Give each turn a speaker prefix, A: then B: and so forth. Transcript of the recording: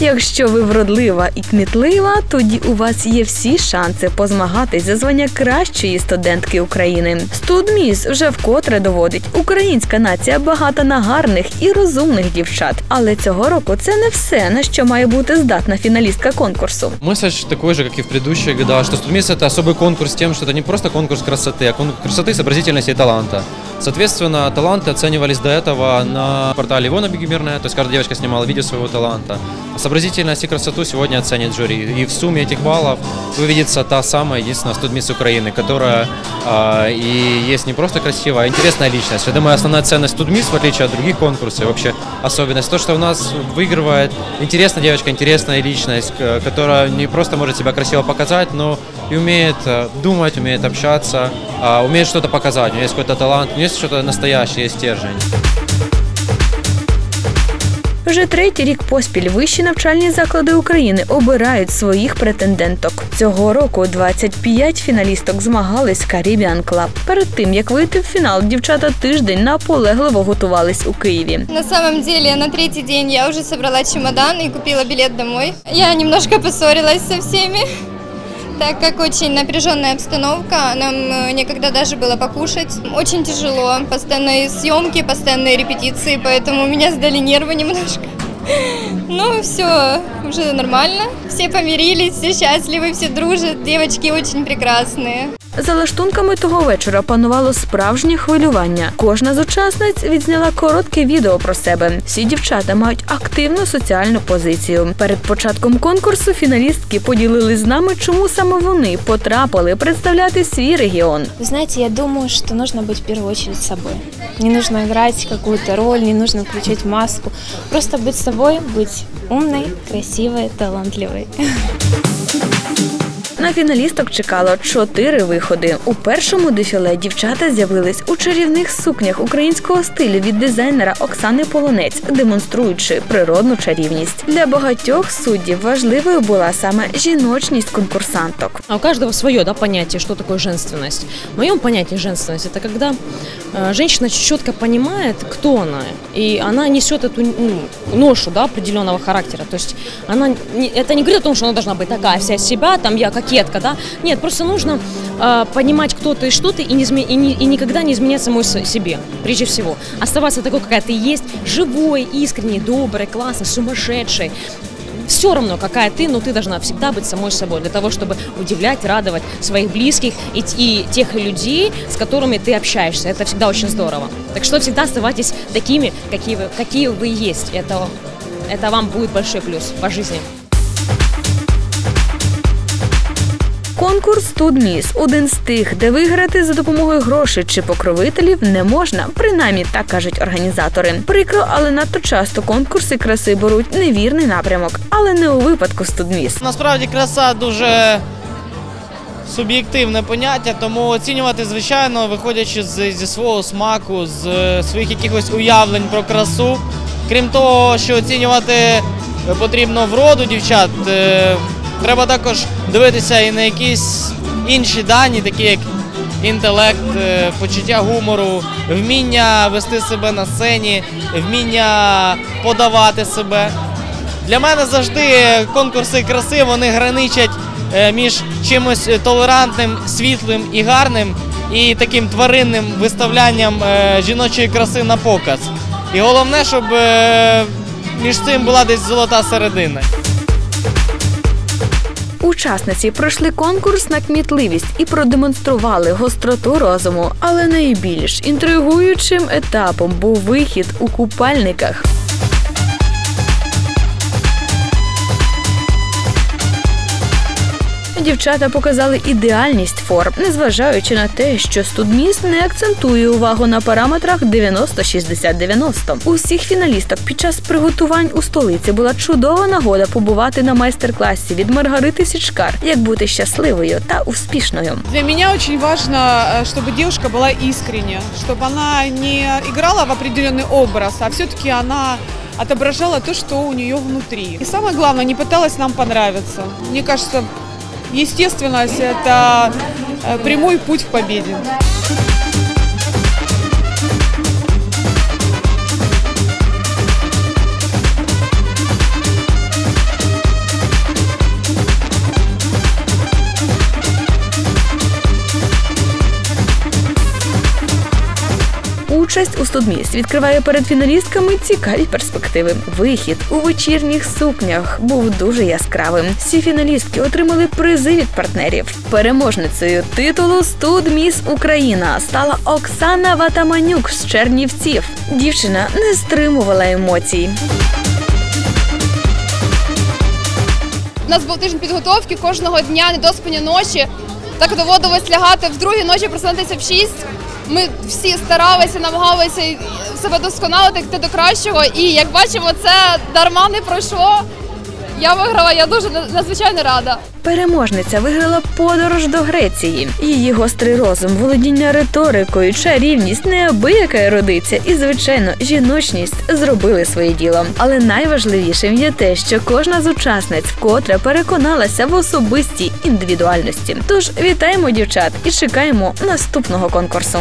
A: Якщо ви вродлива і кмітлива, тоді у вас є всі шанси позмагатись за звання кращої студентки України. Студміс вже вкотре доводить, українська нація багата на гарних і розумних дівчат. Але цього року це не все, на що має бути здатна фіналістка конкурсу.
B: Месседж такой же, как и в предыдущие года, что Студмис это особый конкурс тем, что это не просто конкурс красоты, а конкурс красоты, сообразительности и таланта. Соответственно, таланты оценивались до этого на портале Ивона Бигимирная, то есть каждая девочка снимала видео своего таланта. Сообразительность и красоту сегодня оценит жюри. И в сумме этих баллов выведется та самая единственная студмисс Украины, которая а, и есть не просто красивая, а интересная личность. Я думаю, основная ценность студмисс, в отличие от других конкурсов, вообще особенность, то, что у нас выигрывает интересная девочка, интересная личность, которая не просто может себя красиво показать, но и умеет э, думать, умеет общаться, а, умеет что-то показать, у нее есть какой-то талант, у нее есть что-то настоящее, есть стержень.
A: Вже третій рік поспіль вищі навчальні заклади України обирають своїх претенденток. Цього року 25 фіналісток змагались в Caribbean Club. Перед тим як вийти в фінал, дівчата тиждень наполегливо готувались у Києві.
C: На самом деле, на третій день я вже собрала чемодан і купила білет домой. Я немножко поссорилась со всеми, так как очень напряженная обстановка, нам э, некогда даже было покушать. Очень тяжело, постоянные съемки, постоянные репетиции, поэтому меня сдали нервы немножко. Ну, все уже нормально. Все помирились, все счастливы, все дружат. Девочки очень прекрасные.
A: За лаштунками того вечора панувало справжнє хвилювання. Кожна з учасниць відзняла коротке відео про себе. Всі дівчата мають активну соціальну позицію. Перед початком конкурсу фіналістки поділили з нами, чому саме вони потрапили представляти свій регіон.
D: Вы знаете, я думаю, что нужно быть в первую очередь собой. Не нужно играть какую-то роль, не нужно включать маску. Просто быть собой, быть умной, красивой, талантливой.
A: На фіналісток чекало чотири виходи. У першому дефіле дівчата з'явились у чарівних сукнях українського стилю від дизайнера Оксани Полонець, демонструючи природну чарівність. Для багатьох суддів важливою була саме жіночність конкурсанток.
E: А у каждого свое да, понятие, что такое женственность. В моем понятии женственность это когда э, женщина четко понимает, кто она, и она несет эту ну, ношу да, определенного характера. То есть она не- это не говорит о том, что она должна быть такая вся из себя, там я кокетка, да. Нет, просто нужно э, понимать, кто ты и что ты, и, не и, не- и никогда не изменять самой себе, прежде всего. Оставаться такой, какая ты есть, живой, искренней, доброй, классной, сумасшедшей все равно, какая ты, но ты должна всегда быть самой собой для того, чтобы удивлять, радовать своих близких и, и тех людей, с которыми ты общаешься. Это всегда очень здорово. Так что всегда оставайтесь такими, какие вы, какие вы есть. Это, это вам будет большой плюс по жизни.
A: Конкурс Студміс один з тих, де виграти за допомогою грошей чи покровителів не можна. Принаймні так кажуть організатори. Прикро, але надто часто конкурси краси беруть невірний напрямок, але не у випадку Студміс.
F: Насправді краса дуже суб'єктивне поняття, тому оцінювати, звичайно, виходячи з, зі свого смаку, з е, своїх якихось уявлень про красу. Крім того, що оцінювати потрібно вроду дівчат, е, треба також дивитися і на якісь інші дані, такі як інтелект, е, почуття гумору, вміння вести себе на сцені, вміння подавати себе. Для мене завжди конкурси краси вони граничать е, між чимось толерантним, світлим і гарним, і таким тваринним виставлянням е, жіночої краси на показ. І головне, щоб між цим була десь золота середина.
A: Учасниці пройшли конкурс на кмітливість і продемонстрували гостроту розуму, але найбільш інтригуючим етапом був вихід у купальниках. Дівчата показали ідеальність форм, незважаючи на те, що студміс не акцентує увагу на параметрах 90-60-90. У всіх фіналісток під час приготувань у столиці була чудова нагода побувати на майстер-класі від Маргарити Січкар, як бути щасливою та успішною.
G: Для меня очень важно, э, чтобы девушка была искренне, чтобы она не играла в определенный образ, а все-таки она отображала то, что у нее внутри. И самое главное, не пыталась нам понравиться. Мне кажется, естественность – это э, прямой путь к победе.
A: Участь у студміс відкриває перед фіналістками цікаві перспективи. Вихід у вечірніх сукнях був дуже яскравим. Всі фіналістки отримали призи від партнерів. Переможницею титулу Студміс Україна стала Оксана Ватаманюк з Чернівців. Дівчина не стримувала емоцій.
H: У нас був тиждень підготовки кожного дня, недоспані ночі. Так доводилось лягати в другій ночі, просинатися в шість. Ми всі старалися, намагалися себе досконалити, до кращого. І як бачимо, це дарма не пройшло. Я виграла, я дуже надзвичайно рада.
A: Переможниця виграла подорож до Греції. Її гострий розум, володіння риторикою, чарівність, неабияка ерудиція і, звичайно, жіночність зробили своє діло. Але найважливішим є те, що кожна з учасниць вкотре переконалася в особистій індивідуальності. Тож вітаємо дівчат і чекаємо наступного конкурсу.